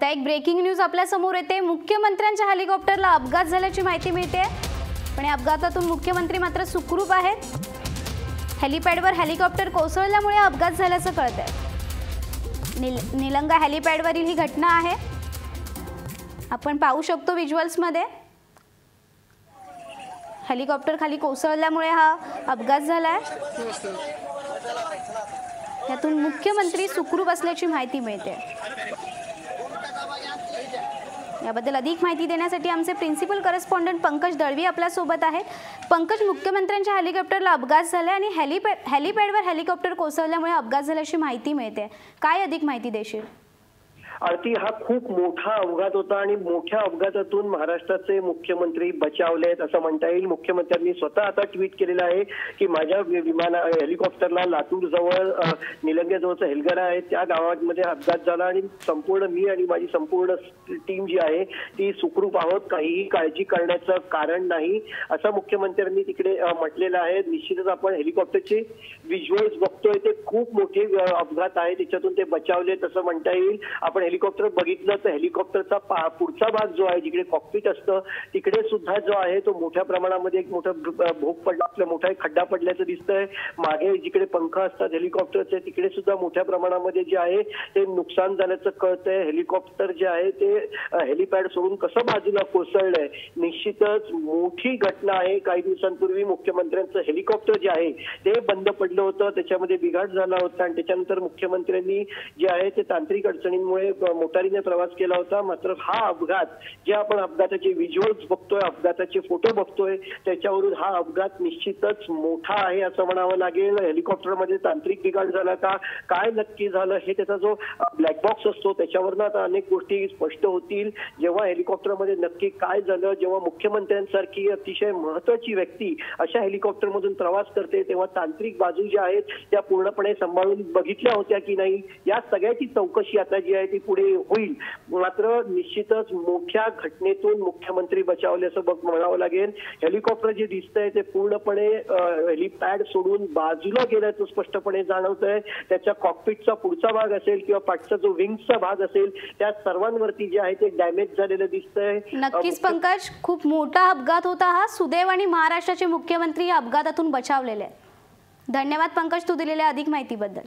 आता एक breaking news आपल्यासमोर येते. मुख्यमंत्र्यांच्या हेलिकॉप्टरला अपघात झाल्याची माहिती मिळते. पण या अपघातातून मुख्यमंत्री मात्र सुखरूप आहेत. हेलिपॅडवर हेलिकॉप्टर कोसळल्यामुळे अपघात झाल्याचं कळतंय. निल निलंगा हेलिपॅडवरील ही घटना आहे. आपण पाहू शकतो व्हिज्युअल्समध्ये हेलिकॉप्टर खाली कोसळल्यामुळे हा अपघात झाला आहे यातून मुख्यमंत्री सुखरूप असल्याची माहिती मिळते. याबद्दल अधिक माहिती देण्यासाठी आमचे प्रिन्सिपल करस्पॉन्डंट पंकज दळवी आपल्यासोबत आहेत. पंकज मुख्यमंत्र्यांच्या हेलिकॉप्टरला अपघात झाला आणि हेलिपॅ हेलिपॅडवर हेलिकॉप्टर कोसळल्यामुळे अपघात झाल्याची माहिती मिळते. काय अधिक माहिती देशील? आरती हा खूप मोठा अपघात होता आणि मोठ्या अपघातातून महाराष्ट्राचे मुख्यमंत्री बचावले आहेत असं म्हणता येईल. मुख्यमंत्र्यांनी स्वतः आता ट्विट केलेलं आहे की माझ्या विमान हेलिकॉप्टरला लातूर जवळ निलंगेजवळचं हेलगडा आहे. त्या गावामध्ये अपघात झाला आणि संपूर्ण मी आणि माझी संपूर्ण टीम जी आहे ती सुखरूप आहोत. काहीही काळजी करण्याचं कारण नाही असं मुख्यमंत्र्यांनी तिकडे म्हटलेलं आहे. निश्चितच आपण हेलिकॉप्टरचे व्हिज्युअल्स बघतोय. ते खूप मोठे अपघात आहे. त्याच्यातून ते बचावले तसं म्हणता येईल. आपण हेलिकॉप्टर बघितलं तर हेलिकॉप्टरचा पुढचा भाग जो आहे जिकडे कॉकपिट असतं तिकडे सुद्धा जो आहे तो मोठ्या प्रमाणामध्ये एक मोठा भोग पडला. आपल्या मोठा एक खड्डा पडल्याचं दिसतंय. मागे जिकडे पंख असतात हेलिकॉप्टरचे तिकडे सुद्धा मोठ्या प्रमाणामध्ये जे आहे ते नुकसान झाल्याचं कळतंय. हेलिकॉप्टर जे आहे ते हेलिपॅड सोडून कसं बाजूला कोसळलंय निश्चितच मोठी घटना आहे. काही दिवसांपूर्वी मुख्यमंत्र्यांचं हेलिकॉप्टर जे आहे ते बंद पडलं होतं. त्याच्यामध्ये बिघाड झाला होता. आणि त्याच्यानंतर मुख्यमंत्र्यांनी जे आहे ते तांत्रिक अडचणींमुळे मोटारीने प्रवास केला होता. मात्र हा अपघात जे आपण अपघाताचे व्हिज्युअल्स बघतोय अपघाताचे फोटो बघतोय त्याच्यावरून हा अपघात निश्चितच मोठा आहे असं म्हणावं लागेल. हेलिकॉप्टरमध्ये तांत्रिक बिघाड झाला का काय नक्की झालं हे त्याचा जो ब्लॅक बॉक्स असतो त्याच्यावरनं आता अनेक गोष्टी स्पष्ट होतील. जेव्हा हेलिकॉप्टरमध्ये नक्की काय झालं जेव्हा मुख्यमंत्र्यांसारखी अतिशय महत्वाची व्यक्ती अशा हेलिकॉप्टरमधून प्रवास करते तेव्हा तांत्रिक बाजू ज्या आहेत त्या पूर्णपणे सांभाळून बघितल्या होत्या की नाही? या सगळ्याची चौकशी आता जी आहे ती पुढे होईल. मात्र निश्चितच मोठ्या घटनेतून मुख्यमंत्री बचावले असं बघ म्हणावं लागेल. हेलिकॉप्टर जे दिसतंय ते पूर्णपणे हेलिपॅड सोडून बाजूला गेल्याचं स्पष्टपणे जाणवत आहे त्याच्या कॉकपिटचा पुढचा भाग असेल किंवा पाठचा जो विंगचा भाग असेल त्या सर्वांवरती जे आहे ते डॅमेज झालेलं दिसतंय. नक्कीच पंकज खूप मोठा अपघात होता हा. सुदैव आणि महाराष्ट्राचे मुख्यमंत्री या अपघातातून बचावलेले आहेत. धन्यवाद पंकज तू दिलेल्या अधिक माहितीबद्दल.